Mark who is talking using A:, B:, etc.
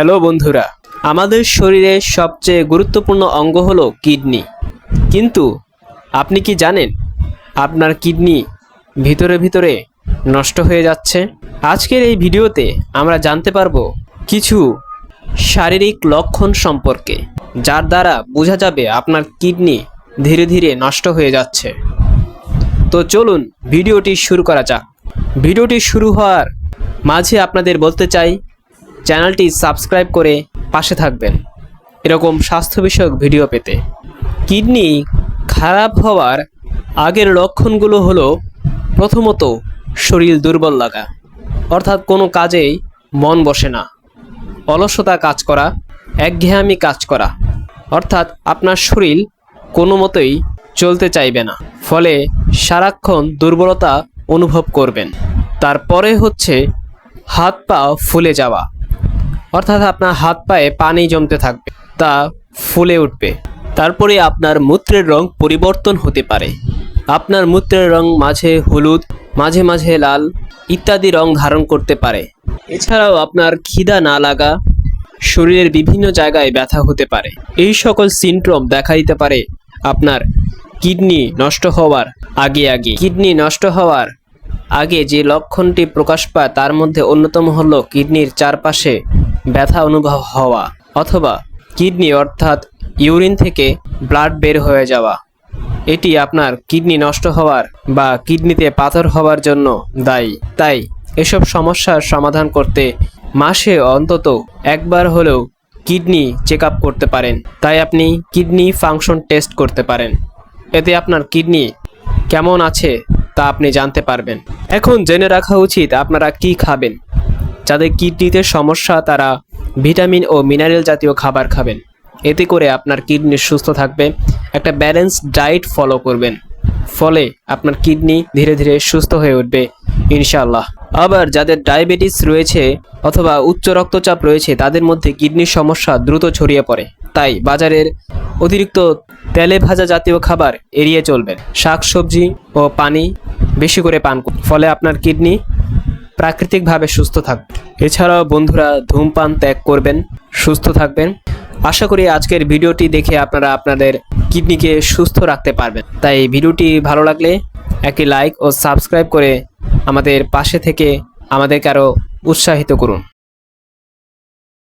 A: Hello বন্ধুরা, আমাদের শরীরের সবচেয়ে গুরুত্বপূর্ণ অঙ্গ হলো কিডনি। কিন্তু আপনি কি জানেন আপনার কিডনি ভিতরে ভিতরে নষ্ট হয়ে যাচ্ছে? আজকের এই ভিডিওতে আমরা জানতে পারব কিছু শারীরিক লক্ষণ সম্পর্কে, যার দ্বারা বোঝা যাবে আপনার কিডনি ধীরে ধীরে নষ্ট হয়ে যাচ্ছে। তো চলুন ভিডিওটি শুরু করা যাক। ভিডিওটি শুরু হওয়ার মাঝে আপনাদের বলতে চাই চ্যানেলটি সাবস্ক্রাইব করে পাশে থাকবেন। এরকম স্বাস্থ্য বিষয়ক ভিডিও পেতে। কিডনি খারাপ হওয়ার আগের লক্ষণগুলো হলো প্রথমত শরীর দুর্বল লাগা, অর্থাৎ কোনো কাজেই মন বসে না। অলসতা কাজ করা, একঘেয়ামি কাজ করা, অর্থাৎ আপনার শরীর কোনো মতোই চলতে চাইবে না। ফলে সারাক্ষণ দুর্বলতা অনুভব করবেন। তারপরে হচ্ছে হাত পা ফুলে যাওয়া অর্থাৎ আপনার হাত পায়ে পানি জমতে থাকবে, তা ফুলে উঠবে। তারপরে আপনার মূত্রের রং পরিবর্তন হতে পারে। আপনার মূত্রের রং মাঝে হলুদ, মাঝে মাঝে লাল ইত্যাদি রং ধারণ করতে পারে। এছাড়াও আপনার খিদা না লাগা শরীরের বিভিন্ন জায়গায় ব্যথা হতে পারে। এই সকল সিনড্রোম দেখা দিতে পারে আপনার কিডনি নষ্ট হওয়ার আগে আগে। কিডনি নষ্ট হওয়ার আগে যে লক্ষণটি প্রকাশ পায়, তার মধ্যে অন্যতম হলো কিডনির চারপাশে ব্যথা অনুভব হওয়া অথবা কিডনি অর্থাৎ ইউরিন থেকে ব্লাড বের হয়ে যাওয়া। এটি আপনার কিডনি নষ্ট হওয়ার বা কিডনিতে পাথর হওয়ার জন্য দায়ী। তাই এসব সমস্যার সমাধান করতে মাসে অন্তত একবার হলেও কিডনি চেক করতে পারেন। তাই আপনি কিডনি ফাংশন টেস্ট করতে পারেন। এতে আপনার কিডনি কেমন আছে তা আপনি জানতে পারবেন। এখন জেনে রাখা উচিত আপনারা কি খাবেন। যাদের কিডনিতে সমস্যা, তারা ভিটামিন ও মিনারেল জাতীয় খাবার খাবেন। এতে করে আপনার কিডনি সুস্থ থাকবে, একটা ব্যালেন্স ডায়েট ফলো করবেন। ফলে আপনার কিডনি ধীরে ধীরে সুস্থ হয়ে উঠবে, ইনশাআল্লাহ। আবার যাদের ডায়াবেটিস রয়েছে অথবা উচ্চ রক্তচাপ রয়েছে, তাদের মধ্যে কিডনির সমস্যা দ্রুত ছড়িয়ে পড়ে। তাই বাজারের অতিরিক্ত তেলে ভাজা জাতীয় খাবার এড়িয়ে চলবেন। শাকসবজি ও পানি বেশি করে পান করুন। ফলে আপনার কিডনি প্রাকৃতিকভাবে সুস্থ থাকবে এছাড়াও বন্ধুরা ধূমপান ত্যাগ করবেন, সুস্থ থাকবেন। আশা করি আজকের ভিডিওটি দেখে আপনারা আপনাদের কিডনিকে সুস্থ রাখতে পারবেন। তাই ভিডিওটি ভালো লাগলে একটি লাইক ও সাবস্ক্রাইব করে আমাদের পাশে থেকে আমাদেরকে আরও উৎসাহিত করুন।